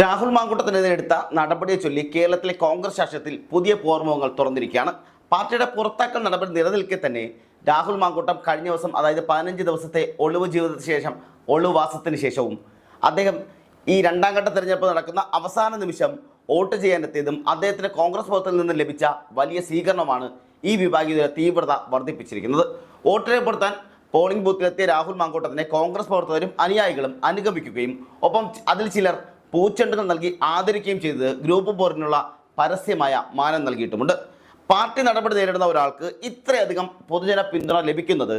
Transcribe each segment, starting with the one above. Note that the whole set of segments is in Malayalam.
രാഹുൽ മാങ്കൂട്ടത്തിനെതിരെടുത്ത നടപടിയെ ചൊല്ലി കേരളത്തിലെ കോൺഗ്രസ് ശാസ്ത്രത്തിൽ പുതിയ പോർമുഖങ്ങൾ തുറന്നിരിക്കുകയാണ്. പാർട്ടിയുടെ പുറത്താക്കൽ നടപടി നിലനിൽക്കെ തന്നെ രാഹുൽ മാങ്കൂട്ടം കഴിഞ്ഞ ദിവസം അതായത് പതിനഞ്ച് ദിവസത്തെ ഒളിവ് ജീവിതത്തിന് ശേഷം ഒളിവാസത്തിന് ശേഷവും അദ്ദേഹം ഈ രണ്ടാം ഘട്ട തെരഞ്ഞെടുപ്പ് നടക്കുന്ന അവസാന നിമിഷം വോട്ട് ചെയ്യാനെത്തിയതും അദ്ദേഹത്തിന് കോൺഗ്രസ് പുറത്തിൽ നിന്ന് ലഭിച്ച വലിയ സ്വീകരണമാണ് ഈ വിഭാഗീയതയുടെ തീവ്രത വർദ്ധിപ്പിച്ചിരിക്കുന്നത്. വോട്ട് രേഖപ്പെടുത്താൻ പോളിംഗ് ബൂത്തിലെത്തിയ രാഹുൽ മാങ്കൂട്ടത്തിനെ കോൺഗ്രസ് പ്രവർത്തകരും അനുയായികളും അനുഗമിക്കുകയും ഒപ്പം അതിൽ ചിലർ പൂച്ചെണ്ടുകൾ നൽകി ആദരിക്കുകയും ചെയ്തത് ഗ്രൂപ്പ് പോറിനുള്ള പരസ്യമായ മാനം നൽകിയിട്ടുമുണ്ട്. പാർട്ടി നടപടി നേരിടുന്ന ഒരാൾക്ക് ഇത്രയധികം പൊതുജന പിന്തുണ ലഭിക്കുന്നത്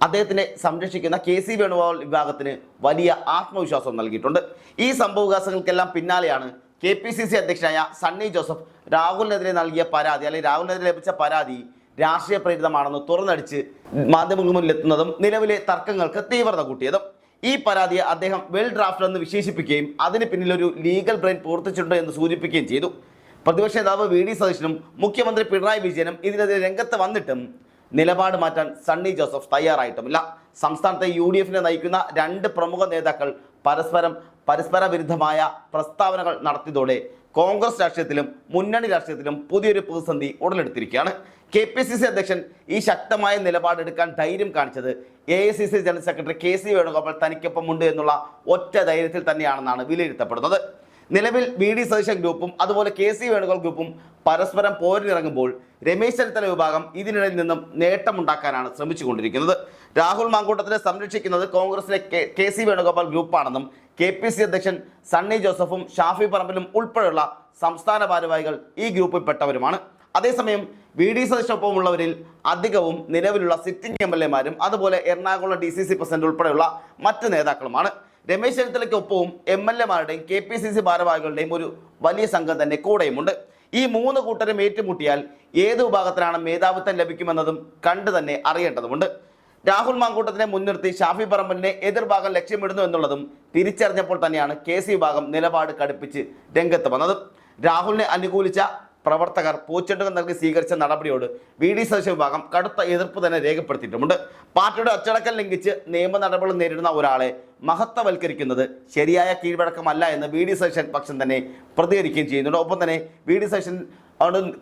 അദ്ദേഹത്തിനെ സംരക്ഷിക്കുന്ന കെ സി വേണുഗോപാൽ വിഭാഗത്തിന് വലിയ ആത്മവിശ്വാസം നൽകിയിട്ടുണ്ട്. ഈ സംഭവവികാസങ്ങൾക്കെല്ലാം പിന്നാലെയാണ് കെ പി സി സി അധ്യക്ഷനായ സണ്ണി ജോസഫ് രാഹുലിനെതിരെ നൽകിയ പരാതി അല്ലെങ്കിൽ രാഹുലിനെതിരെ ലഭിച്ച പരാതി രാഷ്ട്രീയ പ്രേരിതമാണെന്ന് തുറന്നടിച്ച് മാധ്യമങ്ങൾ മുന്നിലെത്തുന്നതും നിലവിലെ തർക്കങ്ങൾക്ക് തീവ്രത കൂട്ടിയതും. ഈ പരാതിയെ അദ്ദേഹം വെൽ ഡ്രാഫ്റ്റ് എന്ന് വിശേഷിപ്പിക്കുകയും അതിന് പിന്നിലൊരു ലീഗൽ ബ്രെയിൻ പ്രവർത്തിച്ചിട്ടുണ്ട് എന്ന് സൂചിപ്പിക്കുകയും ചെയ്തു. പ്രതിപക്ഷ നേതാവ് വി ഡി സതീശനും മുഖ്യമന്ത്രി പിണറായി വിജയനും ഇതിനെതിരെ രംഗത്ത് വന്നിട്ടും നിലപാട് മാറ്റാൻ സണ്ണി ജോസഫ് തയ്യാറായിട്ടുമില്ല. സംസ്ഥാനത്തെ യു ഡി എഫിനെ നയിക്കുന്ന രണ്ട് പ്രമുഖ നേതാക്കൾ പരസ്പരം പരസ്പര വിരുദ്ധമായ പ്രസ്താവനകൾ നടത്തിയതോടെ കോൺഗ്രസ് രാഷ്ട്രീയത്തിലും മുന്നണി രാഷ്ട്രീയത്തിലും പുതിയൊരു പ്രതിസന്ധി ഉടലെടുത്തിരിക്കുകയാണ്. കെ പി സി സി അധ്യക്ഷൻ ഈ ശക്തമായ നിലപാടെടുക്കാൻ ധൈര്യം കാണിച്ചത് A I C C general secretary K C Venugopal തനിക്കൊപ്പമുണ്ട് എന്നുള്ള ഒറ്റ ധൈര്യത്തിൽ തന്നെയാണെന്നാണ് വിലയിരുത്തപ്പെടുന്നത്. നിലവിൽ ബി ഡി സതീശൻ ഗ്രൂപ്പും അതുപോലെ കെ സി വേണുഗോപാൽ ഗ്രൂപ്പും പരസ്പരം പോരിനിറങ്ങുമ്പോൾ രമേശ് ചെന്നിത്തല വിഭാഗം ഇതിനിടയിൽ നിന്നും നേട്ടമുണ്ടാക്കാനാണ് ശ്രമിച്ചുകൊണ്ടിരിക്കുന്നത്. രാഹുൽ മാങ്കൂട്ടത്തിനെ സംരക്ഷിക്കുന്നത് കോൺഗ്രസിലെ കെ- സി വേണുഗോപാൽ ഗ്രൂപ്പാണെന്നും കെ പി സി അധ്യക്ഷൻ സണ്ണി ജോസഫും ഷാഫി പറമ്പിലും ഉൾപ്പെടെയുള്ള സംസ്ഥാന ഭാരവാഹികൾ ഈ ഗ്രൂപ്പിൽപ്പെട്ടവരുമാണ് അതേസമയം വി ഡി സതീശൊപ്പമുള്ളവരിൽ അധികവും നിലവിലുള്ള സിറ്റിംഗ് എം എൽ എമാരും അതുപോലെ Ernakulam D C C president ഉൾപ്പെടെയുള്ള മറ്റ് നേതാക്കളുമാണ്. രമേശ് ചെന്നിത്തലയ്ക്കൊപ്പവും എം എൽ എമാരുടെയും കെ പി സി സി ഭാരവാഹികളുടെയും ഒരു വലിയ സംഘം തന്നെ കൂടെയുമുണ്ട്. ഈ മൂന്ന് കൂട്ടരും ഏറ്റുമുട്ടിയാൽ ഏത് വിഭാഗത്തിലാണ് മേധാവിത്വം ലഭിക്കുമെന്നതും കണ്ടു തന്നെ അറിയേണ്ടതുണ്ട് രാഹുൽ മാങ്കൂട്ടത്തിനെ മുൻനിർത്തി ഷാഫി പറമ്പലിനെ എതിർഭാഗം ലക്ഷ്യമിടുന്നു എന്നുള്ളതും തിരിച്ചറിഞ്ഞപ്പോൾ തന്നെയാണ് കെ സി വിഭാഗം നിലപാട് കടുപ്പിച്ച് രംഗത്ത് വന്നത്. രാഹുലിനെ അനുകൂലിച്ച പ്രവർത്തകർ പൂച്ചെണ്ടുകൾ നൽകി സ്വീകരിച്ച നടപടിയോട് വി ഡി സതീശ വിഭാഗം കടുത്ത എതിർപ്പ് തന്നെ രേഖപ്പെടുത്തിയിട്ടുമുണ്ട്. പാർട്ടിയുടെ അച്ചടക്കം ലംഘിച്ച് നിയമ നടപടികൾ നേരിടുന്ന ഒരാളെ മഹത്വവൽക്കരിക്കുന്നത് ശരിയായ കീഴ്വഴക്കമല്ല എന്ന് വി ഡി സതീശൻ പക്ഷം തന്നെ പ്രതികരിക്കുകയും ചെയ്യുന്നുണ്ട്. ഒപ്പം തന്നെ വി ഡി സതീശൻ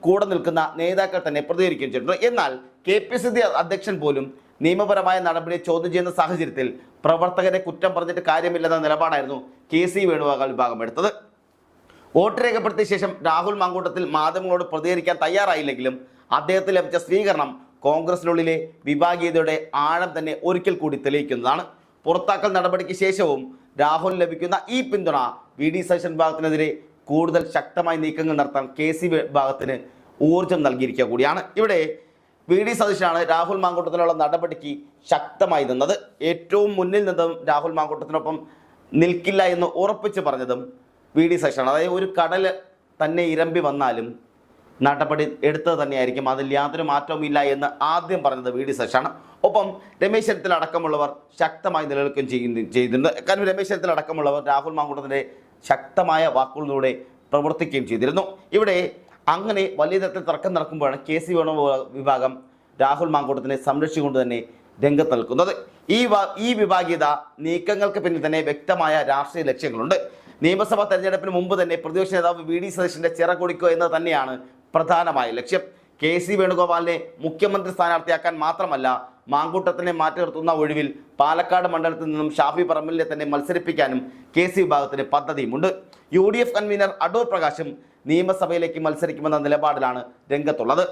കൂടെ നിൽക്കുന്ന നേതാക്കൾ തന്നെ പ്രതികരിക്കുകയും ചെയ്തിട്ടുണ്ട് എന്നാൽ കെ പി സി അധ്യക്ഷൻ പോലും നിയമപരമായ നടപടിയെ ചോദ്യം ചെയ്യുന്ന സാഹചര്യത്തിൽ പ്രവർത്തകരെ കുറ്റം പറഞ്ഞിട്ട് കാര്യമില്ലെന്ന നിലപാടായിരുന്നു കെ സി വേണുഗോപാൽ വിഭാഗം എടുത്തത്. വോട്ട് രേഖപ്പെടുത്തിയ ശേഷം രാഹുൽ മാങ്കൂട്ടത്തിൽ മാധ്യമങ്ങളോട് പ്രതികരിക്കാൻ തയ്യാറായില്ലെങ്കിലും അദ്ദേഹത്തിന് ലഭിച്ച സ്വീകരണം കോൺഗ്രസിനുള്ളിലെ വിഭാഗീയതയുടെ ആഴം തന്നെ ഒരിക്കൽ കൂടി തെളിയിക്കുന്നതാണ്. പുറത്താക്കൽ നടപടിക്ക് ശേഷവും രാഹുൽ ലഭിക്കുന്ന ഈ പിന്തുണ വി ഡി സജൻ വിഭാഗത്തിനെതിരെ കൂടുതൽ ശക്തമായ നീക്കങ്ങൾ നടത്താൻ കെ സി വിഭാഗത്തിന് ഊർജം നൽകിയിരിക്കുക കൂടിയാണ്. ഇവിടെ വി ഡി സതീശനാണ് രാഹുൽ മാങ്കൂട്ടത്തിനുള്ള നടപടിക്ക് ശക്തമായി നിന്നത്. ഏറ്റവും മുന്നിൽ നിന്നും രാഹുൽ മാങ്കൂട്ടത്തിനൊപ്പം നിൽക്കില്ല എന്ന് ഉറപ്പിച്ച് പറഞ്ഞതും വി ഡി സതീശനാണ്. അതായത് ഒരു കടൽ തന്നെ ഇരമ്പി വന്നാലും നടപടി എടുത്തത് തന്നെയായിരിക്കും. അതിൽ യാതൊരു മാറ്റവും ഇല്ല എന്ന് ആദ്യം പറഞ്ഞത് വി ഡി സതീശാണ് ഒപ്പം രമേശ് അടക്കമുള്ളവർ ശക്തമായി നിലനിൽക്കുകയും ചെയ്യുന്നു ചെയ്തിരുന്നു കാരണം രമേശ് അടക്കമുള്ളവർ രാഹുൽ മാങ്കൂട്ടത്തിന്റെ ശക്തമായ വാക്കുകളിലൂടെ പ്രവർത്തിക്കുകയും ചെയ്തിരുന്നു. ഇവിടെ അങ്ങനെ വലിയ തരത്തിൽ തർക്കം നടക്കുമ്പോഴാണ് കെ സി വേണു വിഭാഗം രാഹുൽ മാങ്കൂട്ടത്തിനെ സംരക്ഷിച്ചുകൊണ്ട് തന്നെ രംഗത്ത് നിൽക്കുന്നത്. ഈ ഈ വിഭാഗീയത നീക്കങ്ങൾക്ക് പിന്നിൽ തന്നെ വ്യക്തമായ രാഷ്ട്രീയ ലക്ഷ്യങ്ങളുണ്ട്. നിയമസഭാ തെരഞ്ഞെടുപ്പിന് മുമ്പ് തന്നെ പ്രതിപക്ഷ നേതാവ് വി ഡി സതീശന്റെ ചിറ എന്നത് തന്നെയാണ് പ്രധാനമായ ലക്ഷ്യം. കെ സി വേണുഗോപാലിനെ മുഖ്യമന്ത്രി സ്ഥാനാർത്ഥിയാക്കാൻ മാത്രമല്ല മാങ്കൂട്ടത്തിനെ മാറ്റി നിർത്തുന്ന ഒഴിവിൽ പാലക്കാട് മണ്ഡലത്തിൽ നിന്നും ഷാഫി പറമ്പിലിനെ തന്നെ മത്സരിപ്പിക്കാനും കെ സി വിഭാഗത്തിന് പദ്ധതിയുമുണ്ട്. U D F convener Adoor പ്രകാശും നിയമസഭയിലേക്ക് മത്സരിക്കുമെന്ന നിലപാടിലാണ് രംഗത്തുള്ളത്.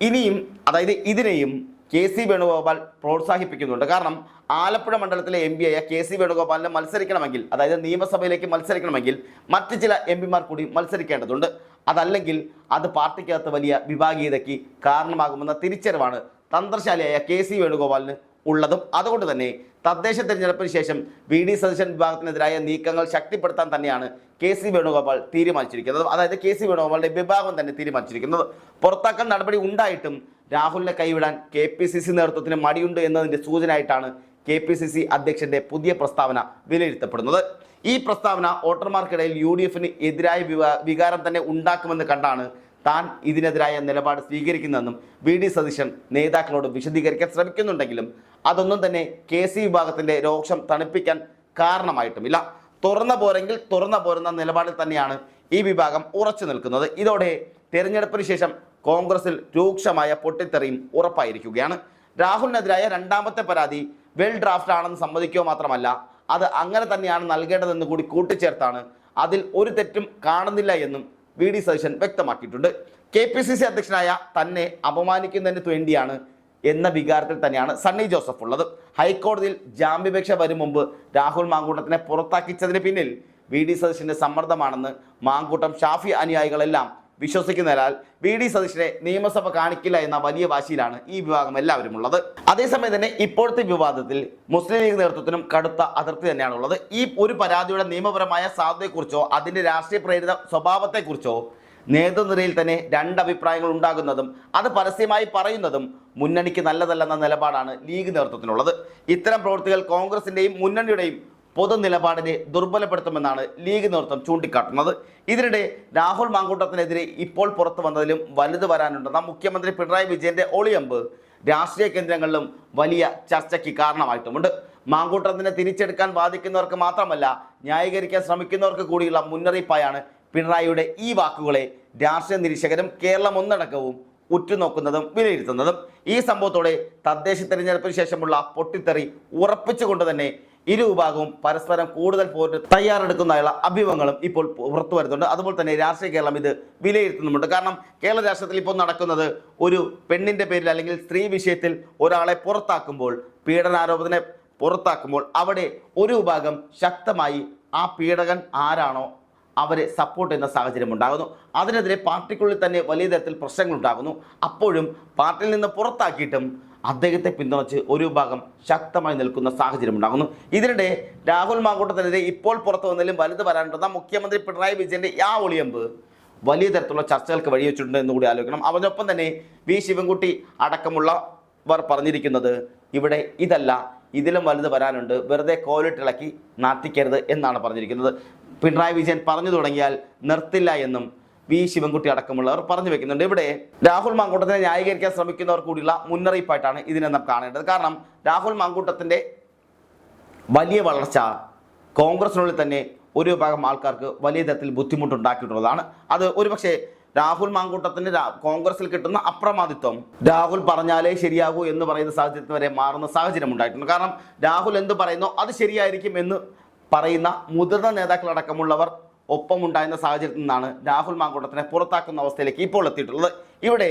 ഇനിയും അതായത് ഇതിനെയും കെ സി വേണുഗോപാൽ പ്രോത്സാഹിപ്പിക്കുന്നുണ്ട്. കാരണം ആലപ്പുഴ മണ്ഡലത്തിലെ എം പി ആയ കെ സി വേണുഗോപാലിനെ മത്സരിക്കണമെങ്കിൽ അതായത് നിയമസഭയിലേക്ക് മത്സരിക്കണമെങ്കിൽ മറ്റ് ചില എം പിമാർ കൂടി മത്സരിക്കേണ്ടതുണ്ട്. അതല്ലെങ്കിൽ അത് പാർട്ടിക്കകത്ത് വലിയ വിഭാഗീയതയ്ക്ക് കാരണമാകുമെന്ന തിരിച്ചറിവാണ് തന്ത്രശാലിയായ കെ സി വേണുഗോപാലിന് ഉള്ളതും അതുകൊണ്ട് തന്നെ തദ്ദേശ തെരഞ്ഞെടുപ്പിന് ശേഷം വി ഡി സതീശൻ വിഭാഗത്തിനെതിരായ നീക്കങ്ങൾ ശക്തിപ്പെടുത്താൻ തന്നെയാണ് കെ സി വേണുഗോപാൽ തീരുമാനിച്ചിരിക്കുന്നത്. അതായത് കെ സി വേണുഗോപാലിന്റെ വിഭാഗം തന്നെ തീരുമാനിച്ചിരിക്കുന്നത്. പുറത്താക്കൽ നടപടി ഉണ്ടായിട്ടും രാഹുലിനെ കൈവിടാൻ കെ പി സി സി നേതൃത്വത്തിന് മടിയുണ്ട് എന്നതിന്റെ സൂചനയായിട്ടാണ് കെ പി സി സി അധ്യക്ഷന്റെ പുതിയ പ്രസ്താവന വിലയിരുത്തപ്പെടുന്നത്. ഈ പ്രസ്താവന വോട്ടർമാർക്കിടയിൽ യു ഡി എഫിന് എതിരായ വികാരം തന്നെ ഉണ്ടാക്കുമെന്ന് കണ്ടാണ് താൻ ഇതിനെതിരായ നിലപാട് സ്വീകരിക്കുന്നതെന്നും വി ഡി സതീശൻ നേതാക്കളോട് വിശദീകരിക്കാൻ ശ്രമിക്കുന്നുണ്ടെങ്കിലും അതൊന്നും തന്നെ കെ സി വിഭാഗത്തിന്റെ രോഷം തണുപ്പിക്കാൻ കാരണമായിട്ടുമില്ല. തുറന്ന പോരെങ്കിൽ തുറന്ന പോരുന്ന നിലപാടിൽ തന്നെയാണ് ഈ വിഭാഗം ഉറച്ചു നിൽക്കുന്നത്. ഇതോടെ തെരഞ്ഞെടുപ്പിന് ശേഷം കോൺഗ്രസിൽ രൂക്ഷമായ പൊട്ടിത്തെറിയും ഉറപ്പായിരിക്കുകയാണ്. രാഹുലിനെതിരായ രണ്ടാമത്തെ പരാതി വെൽ ഡ്രാഫ്റ്റ് ആണെന്ന് സമ്മതിക്കുക മാത്രമല്ല അത് അങ്ങനെ തന്നെയാണ് നൽകേണ്ടതെന്ന് കൂടി കൂട്ടിച്ചേർത്താണ്. അതിൽ ഒരു തെറ്റും കാണുന്നില്ല എന്നും വി ഡി സതീശൻ വ്യക്തമാക്കിയിട്ടുണ്ട്. കെ പി സി സി അധ്യക്ഷനായ തന്നെ അപമാനിക്കുന്നതിന് വേണ്ടിയാണ് എന്ന വികാരത്തിൽ തന്നെയാണ് സണ്ണി ജോസഫ് ഉള്ളത്. ഹൈക്കോടതിയിൽ ജാമ്യപേക്ഷ വരും മുമ്പ് രാഹുൽ മാങ്കൂട്ടത്തിനെ പുറത്താക്കിച്ചതിന് പിന്നിൽ വി ഡി സതീശന്റെ സമ്മർദ്ദമാണെന്ന് മാങ്കൂട്ടം ഷാഫി അനുയായികളെല്ലാം വിശ്വസിക്കുന്നതിനാൽ വി ഡി സതീശനെ നിയമസഭ കാണിക്കില്ല എന്ന വലിയ വാശിയിലാണ് ഈ വിഭാഗം എല്ലാവരും ഉള്ളത് അതേസമയം തന്നെ ഇപ്പോഴത്തെ വിവാദത്തിൽ മുസ്ലിം ലീഗ് നേതൃത്വത്തിനും കടുത്ത അതിർത്തി തന്നെയാണ് ഉള്ളത് ഈ ഒരു പരാതിയുടെ നിയമപരമായ സാധ്യതയെക്കുറിച്ചോ അതിന്റെ രാഷ്ട്രീയ പ്രേരിത സ്വഭാവത്തെക്കുറിച്ചോ നേതൃനിരയിൽ തന്നെ രണ്ടഭിപ്രായങ്ങൾ ഉണ്ടാകുന്നതും അത് പരസ്യമായി പറയുന്നതും മുന്നണിക്ക് നല്ലതല്ലെന്ന നിലപാടാണ് ലീഗ് നേതൃത്വത്തിനുള്ളത്. ഇത്തരം പ്രവൃത്തികൾ കോൺഗ്രസിന്റെയും മുന്നണിയുടെയും പൊതു നിലപാടിനെ ദുർബലപ്പെടുത്തുമെന്നാണ് ലീഗ് നേതൃത്വം ചൂണ്ടിക്കാട്ടുന്നത്. ഇതിനിടെ രാഹുൽ മാങ്കൂട്ടത്തിനെതിരെ ഇപ്പോൾ പുറത്തു വന്നതിലും വലുത് വരാനുണ്ടെന്ന മുഖ്യമന്ത്രി പിണറായി വിജയന്റെ ഒളിയമ്പ് രാഷ്ട്രീയ കേന്ദ്രങ്ങളിലും വലിയ ചർച്ചയ്ക്ക് കാരണമായിട്ടുമുണ്ട്. മാങ്കൂട്ടത്തിനെ തിരിച്ചെടുക്കാൻ വാദിക്കുന്നവർക്ക് മാത്രമല്ല ന്യായീകരിക്കാൻ ശ്രമിക്കുന്നവർക്ക് കൂടിയുള്ള മുന്നറിയിപ്പായാണ് പിണറായിയുടെ ഈ വാക്കുകളെ രാഷ്ട്രീയ നിരീക്ഷകരും കേരളം ഒന്നടക്കവും ഉറ്റുനോക്കുന്നതും വിലയിരുത്തുന്നതും. ഈ സംഭവത്തോടെ തദ്ദേശ തെരഞ്ഞെടുപ്പിന് ശേഷമുള്ള പൊട്ടിത്തെറി ഉറപ്പിച്ചുകൊണ്ട് തന്നെ ഇരു വിഭാഗവും പരസ്പരം കൂടുതൽ പോരിന് തയ്യാറെടുക്കുന്നതിനുള്ള അഭിമുഖങ്ങളും ഇപ്പോൾ പുറത്തു വരുന്നുണ്ട്. അതുപോലെ തന്നെ രാഷ്ട്രീയ കേരളം ഇത് വിലയിരുത്തുന്നുമുണ്ട്. കാരണം കേരള രാഷ്ട്രത്തിൽ ഇപ്പോൾ നടക്കുന്നത് ഒരു പെണ്ണിന്റെ പേരിൽ അല്ലെങ്കിൽ സ്ത്രീ വിഷയത്തിൽ ഒരാളെ പുറത്താക്കുമ്പോൾ പീഡനാരോപണത്തിനെ പുറത്താക്കുമ്പോൾ അവിടെ ഒരു വിഭാഗം ശക്തമായി ആ പീഡകൻ ആരാണോ അവരെ സപ്പോർട്ട് ചെയ്യുന്ന സാഹചര്യം ഉണ്ടാകുന്നു. അതിനെതിരെ പാർട്ടിക്കുള്ളിൽ തന്നെ വലിയ തരത്തിൽ പ്രശ്നങ്ങൾ ഉണ്ടാകുന്നു. അപ്പോഴും പാർട്ടിയിൽ നിന്ന് പുറത്താക്കിയിട്ടും അദ്ദേഹത്തെ പിന്തുണച്ച് ഒരു വിഭാഗം ശക്തമായി നിൽക്കുന്ന സാഹചര്യം ഉണ്ടാകുന്നു. ഇതിനിടെ രാഹുൽ മാങ്കൂട്ടത്തിനെതിരെ ഇപ്പോൾ പുറത്തു വന്നതിലും വലുത് വരാനുണ്ടെന്ന മുഖ്യമന്ത്രി പിണറായി വിജയന്റെ ആ ഒളിയമ്പ് വലിയ തരത്തിലുള്ള ചർച്ചകൾക്ക് വഴിവെച്ചിട്ടുണ്ട് എന്ന് കൂടി ആലോചിക്കണം. അവനൊപ്പം തന്നെ വി ശിവൻകുട്ടി അടക്കമുള്ളവർ പറഞ്ഞിരിക്കുന്നത് ഇവിടെ ഇതല്ല ഇതിലും വലുത് വരാനുണ്ട് വെറുതെ കോലിട്ടിളക്കി നാട്ടിക്കരുത് എന്നാണ് പറഞ്ഞിരിക്കുന്നത്. പിണറായി വിജയൻ പറഞ്ഞു തുടങ്ങിയാൽ നിർത്തില്ല എന്നും വി ശിവൻകുട്ടി അടക്കമുള്ളവർ പറഞ്ഞു വെക്കുന്നുണ്ട്. ഇവിടെ രാഹുൽ മാങ്കൂട്ടത്തിനെ ന്യായീകരിക്കാൻ ശ്രമിക്കുന്നവർ കൂടിയുള്ള മുന്നറിയിപ്പായിട്ടാണ് ഇതിനെ നാം കാണേണ്ടത്. കാരണം രാഹുൽ മാങ്കൂട്ടത്തിന്റെ വലിയ വളർച്ച കോൺഗ്രസിനുള്ളിൽ തന്നെ ഒരു വിഭാഗം ആൾക്കാർക്ക് വലിയ തരത്തിൽ ബുദ്ധിമുട്ടുണ്ടാക്കിയിട്ടുള്ളതാണ്. അത് ഒരുപക്ഷെ രാഹുൽ മാങ്കൂട്ടത്തിന് കോൺഗ്രസിൽ കിട്ടുന്ന അപ്രമാദിത്വം രാഹുൽ പറഞ്ഞാലേ ശരിയാകൂ എന്ന് പറയുന്ന സാഹചര്യത്തിൽ വരെ മാറുന്ന സാഹചര്യം ഉണ്ടായിട്ടുണ്ട്. കാരണം രാഹുൽ എന്ത് പറയുന്നോ അത് ശരിയായിരിക്കും എന്ന് പറയുന്ന മുതിർന്ന നേതാക്കളടക്കമുള്ളവർ ഒപ്പമുണ്ടായിരുന്ന സാഹചര്യത്തിൽ നിന്നാണ് രാഹുൽ മാങ്കൂട്ടത്തിനെ പുറത്താക്കുന്ന അവസ്ഥയിലേക്ക് ഇപ്പോൾ എത്തിയിട്ടുള്ളത്. ഇവിടെ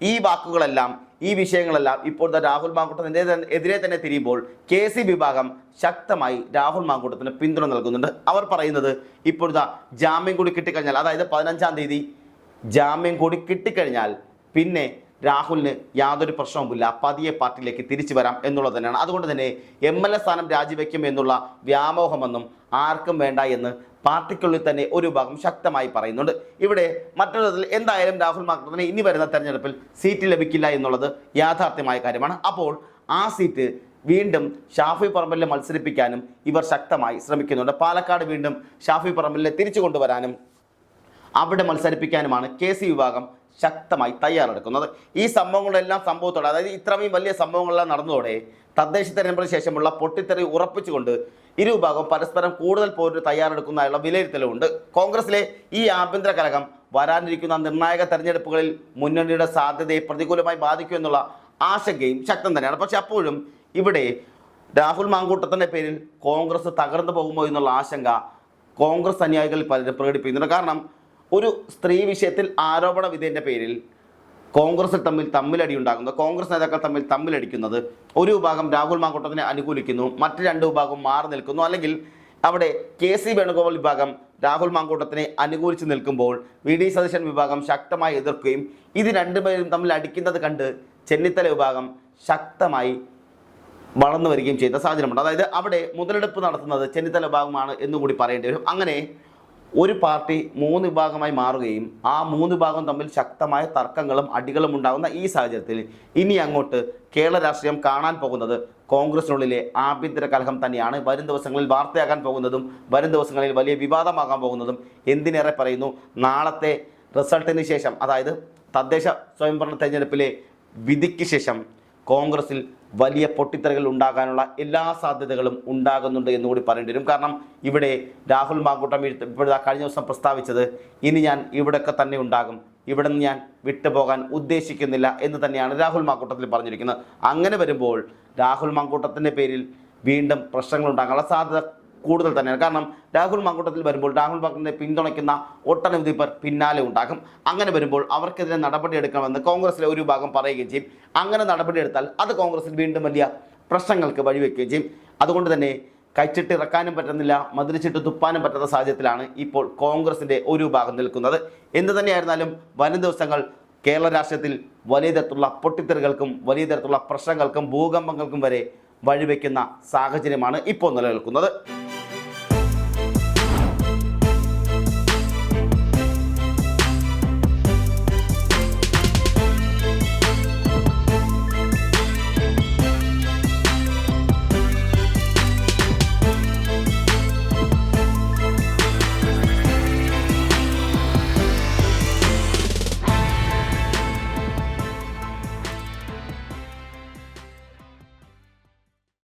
ഈ വാക്കുകളെല്ലാം ഈ വിഷയങ്ങളെല്ലാം ഇപ്പോഴത്തെ രാഹുൽ മാങ്കൂട്ടത്തിന്റെ എതിരെ തന്നെ തിരിയുമ്പോൾ കെ സി വിഭാഗം ശക്തമായി രാഹുൽ മാങ്കൂട്ടത്തിന് പിന്തുണ നൽകുന്നുണ്ട്. അവർ പറയുന്നത് ഇപ്പോഴത്തെ ജാമ്യം കൂടി കിട്ടിക്കഴിഞ്ഞാൽ അതായത് പതിനഞ്ചാം തീയതി ജാമ്യം കൂടി കിട്ടിക്കഴിഞ്ഞാൽ പിന്നെ രാഹുലിന് യാതൊരു പ്രശ്നവുമില്ല. പതിയെ പാർട്ടിയിലേക്ക് തിരിച്ചു വരാം എന്നുള്ളത് തന്നെയാണ്. അതുകൊണ്ട് തന്നെ എം എൽ എ സ്ഥാനം രാജിവെക്കും എന്നുള്ള വ്യാമോഹമൊന്നും ആർക്കും വേണ്ട എന്ന് പാർട്ടിക്കുള്ളിൽ തന്നെ ഒരു ഭാഗം ശക്തമായി പറയുന്നുണ്ട്. ഇവിടെ മറ്റൊരു തരത്തിൽ എന്തായാലും രാഹുൽ മാക്ടറിന് ഇനി വരുന്ന തെരഞ്ഞെടുപ്പിൽ സീറ്റ് ലഭിക്കില്ല എന്നുള്ളത് യാഥാർത്ഥ്യമായ കാര്യമാണ്. അപ്പോൾ ആ സീറ്റ് വീണ്ടും ഷാഫി പറമ്പലിനെ മത്സരിപ്പിക്കാനും ഇവർ ശക്തമായി ശ്രമിക്കുന്നുണ്ട്. പാലക്കാട് വീണ്ടും ഷാഫി പറമ്പലിനെ തിരിച്ചു കൊണ്ടുവരാനും അവിടെ മത്സരിപ്പിക്കാനുമാണ് കെ സി വിഭാഗം ശക്തമായി തയ്യാറെടുക്കുന്നത്. ഈ സംഭവങ്ങളെല്ലാം സംഭവത്തോടെ അതായത് ഇത്രയും വലിയ സംഭവങ്ങളെല്ലാം നടന്നതോടെ തദ്ദേശ തെരഞ്ഞെടുപ്പിന് ശേഷമുള്ള പൊട്ടിത്തെറി ഉറപ്പിച്ചുകൊണ്ട് ഇരു വിഭാഗം പരസ്പരം കൂടുതൽ പോരിന് തയ്യാറെടുക്കുന്നതിനുള്ള വിലയിരുത്തലുമുണ്ട് കോൺഗ്രസിലെ ഈ ആഭ്യന്തര കലഹം വരാനിരിക്കുന്ന നിർണായക തെരഞ്ഞെടുപ്പുകളിൽ മുന്നണിയുടെ സാധ്യതയെ പ്രതികൂലമായി ബാധിക്കുമെന്നുള്ള ആശങ്കയും ശക്തം തന്നെയാണ്. പക്ഷെ അപ്പോഴും ഇവിടെ രാഹുൽ മാങ്കൂട്ടത്തിന്റെ പേരിൽ കോൺഗ്രസ് തകർന്നു പോകുമോ എന്നുള്ള ആശങ്ക കോൺഗ്രസ് അനുയായികളിൽ പലരും പ്രകടിപ്പിക്കുന്നുണ്ട്. കാരണം ഒരു സ്ത്രീ വിഷയത്തിൽ ആരോപണ വിധേയന്റെ പേരിൽ കോൺഗ്രസിൽ തമ്മിൽ തമ്മിലടി ഉണ്ടാകുന്നത് കോൺഗ്രസ് നേതാക്കൾ തമ്മിൽ തമ്മിലടിക്കുന്നത് ഒരു വിഭാഗം രാഹുൽ മാങ്കൂട്ടത്തിനെ അനുകൂലിക്കുന്നു മറ്റ് രണ്ട് വിഭാഗം മാറി നിൽക്കുന്നു. അല്ലെങ്കിൽ അവിടെ കെ സി വേണുഗോപാൽ വിഭാഗം രാഹുൽ മാങ്കൂട്ടത്തിനെ അനുകൂലിച്ച് നിൽക്കുമ്പോൾ വി ഡി സതീശൻ വിഭാഗം ശക്തമായി എതിർക്കുകയും ഇത് രണ്ടുപേരും തമ്മിൽ അടിക്കുന്നത് കണ്ട് ചെന്നിത്തല വിഭാഗം ശക്തമായി വളർന്നു വരികയും ചെയ്ത സാഹചര്യമുണ്ട്. അതായത് അവിടെ മുതലെടുപ്പ് നടത്തുന്നത് ചെന്നിത്തല വിഭാഗമാണ് എന്നുകൂടി പറയേണ്ടി വരും. അങ്ങനെ ഒരു പാർട്ടി മൂന്ന് വിഭാഗമായി മാറുകയും ആ മൂന്ന് വിഭാഗം തമ്മിൽ ശക്തമായ തർക്കങ്ങളും അടികളും ഉണ്ടാകുന്ന ഈ സാഹചര്യത്തിൽ ഇനി അങ്ങോട്ട് കേരള രാഷ്ട്രീയം കാണാൻ പോകുന്നത് കോൺഗ്രസിനുള്ളിലെ ആഭ്യന്തര കലഹം തന്നെയാണ്. വരും ദിവസങ്ങളിൽ വാർത്തയാകാൻ പോകുന്നതും വരും ദിവസങ്ങളിൽ വലിയ വിവാദമാകാൻ പോകുന്നതും എന്തിനേറെ പറയുന്നു? നാളത്തെ റിസൾട്ടിന് ശേഷം അതായത് തദ്ദേശ സ്വയംഭരണ തെരഞ്ഞെടുപ്പിലെ വിധിക്ക് ശേഷം കോൺഗ്രസിൽ വലിയ പൊട്ടിത്തെറികൾ ഉണ്ടാകാനുള്ള എല്ലാ സാധ്യതകളും ഉണ്ടാകുന്നുണ്ട് എന്ന് കൂടി പറയേണ്ടി വരും. കാരണം ഇവിടെ രാഹുൽ മാങ്കൂട്ടം ഇപ്പോഴാ കഴിഞ്ഞ ദിവസം പ്രസ്താവിച്ചത് ഇനി ഞാൻ ഇവിടെയൊക്കെ തന്നെ ഉണ്ടാകും ഇവിടെ നിന്ന് ഞാൻ വിട്ടുപോകാൻ ഉദ്ദേശിക്കുന്നില്ല എന്ന് തന്നെയാണ് രാഹുൽ മാങ്കൂട്ടത്തിൽ പറഞ്ഞിരിക്കുന്നത്. അങ്ങനെ വരുമ്പോൾ രാഹുൽ മാങ്കൂട്ടത്തിന്റെ പേരിൽ വീണ്ടും പ്രശ്നങ്ങൾ ഉണ്ടാകാനുള്ള സാധ്യത കൂടുതൽ തന്നെയാണ്. കാരണം രാഹുൽ മാങ്കൂട്ടത്തിൽ വരുമ്പോൾ രാഹുൽ മാങ്കൂട്ടത്തിനെ പിന്തുണയ്ക്കുന്ന ഒട്ടനവധി പേർ പിന്നാലെ ഉണ്ടാകും. അങ്ങനെ വരുമ്പോൾ അവർക്കെതിരെ നടപടിയെടുക്കണമെന്ന് കോൺഗ്രസിലെ ഒരു ഭാഗം പറയുകയും ചെയ്യും. അങ്ങനെ നടപടിയെടുത്താൽ അത് കോൺഗ്രസിൽ വീണ്ടും വലിയ പ്രശ്നങ്ങൾക്ക് വഴിവെക്കുകയും ചെയ്യും. അതുകൊണ്ട് തന്നെ കൈച്ചിട്ട് ഇറക്കാനും പറ്റുന്നില്ല മതിരിച്ചിട്ട് തുപ്പാനും പറ്റാത്ത സാഹചര്യത്തിലാണ് ഇപ്പോൾ കോൺഗ്രസിന്റെ ഒരു ഭാഗം നിൽക്കുന്നത്. എന്ത് തന്നെയായിരുന്നാലും വരും ദിവസങ്ങൾ കേരള രാഷ്ട്രീയത്തിൽ വലിയ തരത്തിലുള്ള പൊട്ടിത്തെറികൾക്കും വലിയ തരത്തിലുള്ള പ്രശ്നങ്ങൾക്കും ഭൂകമ്പങ്ങൾക്കും വരെ വഴിവെക്കുന്ന സാഹചര്യമാണ് ഇപ്പോൾ നിലനിൽക്കുന്നത്.